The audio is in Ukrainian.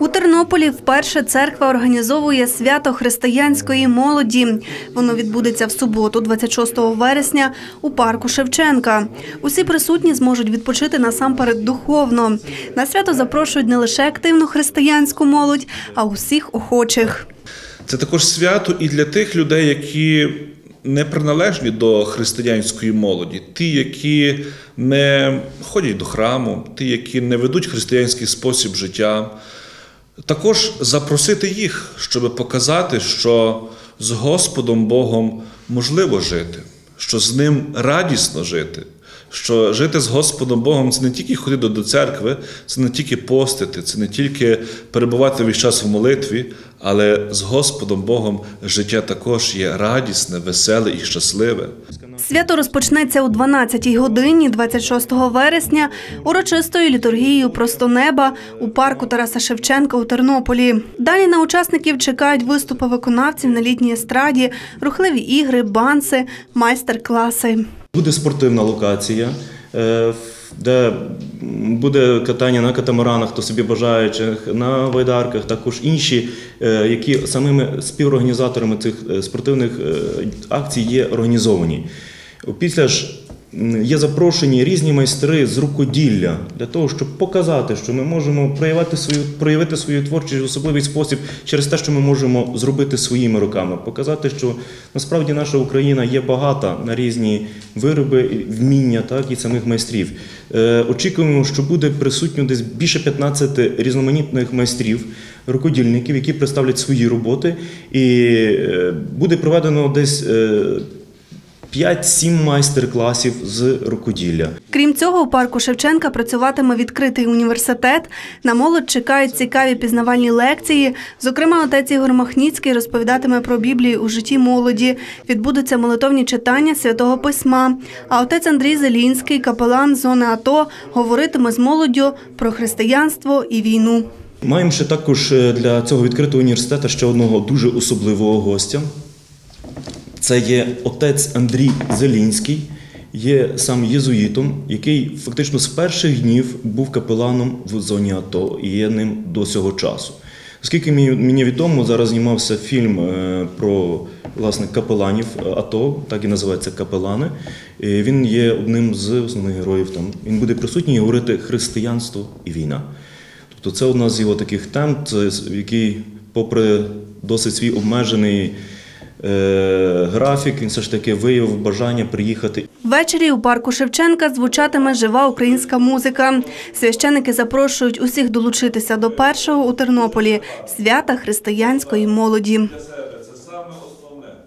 У Тернополі вперше церква організовує свято християнської молоді. Воно відбудеться в суботу, 26 вересня, у парку Шевченка. Усі присутні зможуть відпочити насамперед духовно. На свято запрошують не лише активну християнську молодь, а усіх охочих. Це також свято і для тих людей, які не приналежні до християнської молоді, ті, які не ходять до храму, ті, які не ведуть християнський спосіб життя. Також запросити їх, щоб показати, що з Господом Богом можливо жити, що з ним радісно жити, що жити з Господом Богом це не тільки ходити до церкви, це не тільки постити, це не тільки перебувати весь час в молитві, але з Господом Богом життя також є радісне, веселе і щасливе. Свято розпочнеться о 12-й годині 26 вересня урочистою літургією «Просто неба» у парку Тараса Шевченка у Тернополі. Далі на учасників чекають виступи виконавців на літній естраді, рухливі ігри, банси, майстер-класи. Буде спортивна локація, е, де буде катання на катамаранах, хто собі бажаючих, на байдарках, також інші, е, які самими співорганізаторами цих е, спортивних акцій є організовані. Після ж є запрошені різні майстри з рукоділля для того, щоб показати, що ми можемо проявити свою, проявити свою творчість в особливий спосіб через те, що ми можемо зробити своїми руками, показати, що насправді наша Україна є багата на різні вироби, вміння, так і самих майстрів. Е, очікуємо, що буде присутньо десь більше 15 різноманітних майстрів. Рукодільників, які представлять свої роботи, і е, буде проведено десь е, 5-7 майстер-класів з рукоділля. Крім цього, у парку Шевченка працюватиме відкритий університет. На молодь чекають цікаві пізнавальні лекції. Зокрема, отець Ігор Махніцький розповідатиме про Біблію у житті молоді. Відбудуться молитовні читання святого письма. А отець Андрій Зелінський, капелан зони АТО, говоритиме з молоддю про християнство і війну. Маємо ще також е, для цього відкритого університету ще одного дуже особливого гостя. Це є отець Андрій Зелінський, є сам єзуїтом, який фактично з перших днів був капеланом в зоні АТО і є ним до цього часу. Оскільки мені- відомо, зараз знімався фільм е, про власне капеланів АТО, так і називається Капелани. І Він є одним з основних героїв там. Він буде присутній говорити християнство і війна. Тобто це одна з його таких тем, який, попри досить свій обмежений графік, він все ж таки виявив бажання приїхати Ввечері у парку Шевченка звучатиме жива українська музика. Священики запрошують усіх долучитися до першого у Тернополі свята християнської молоді.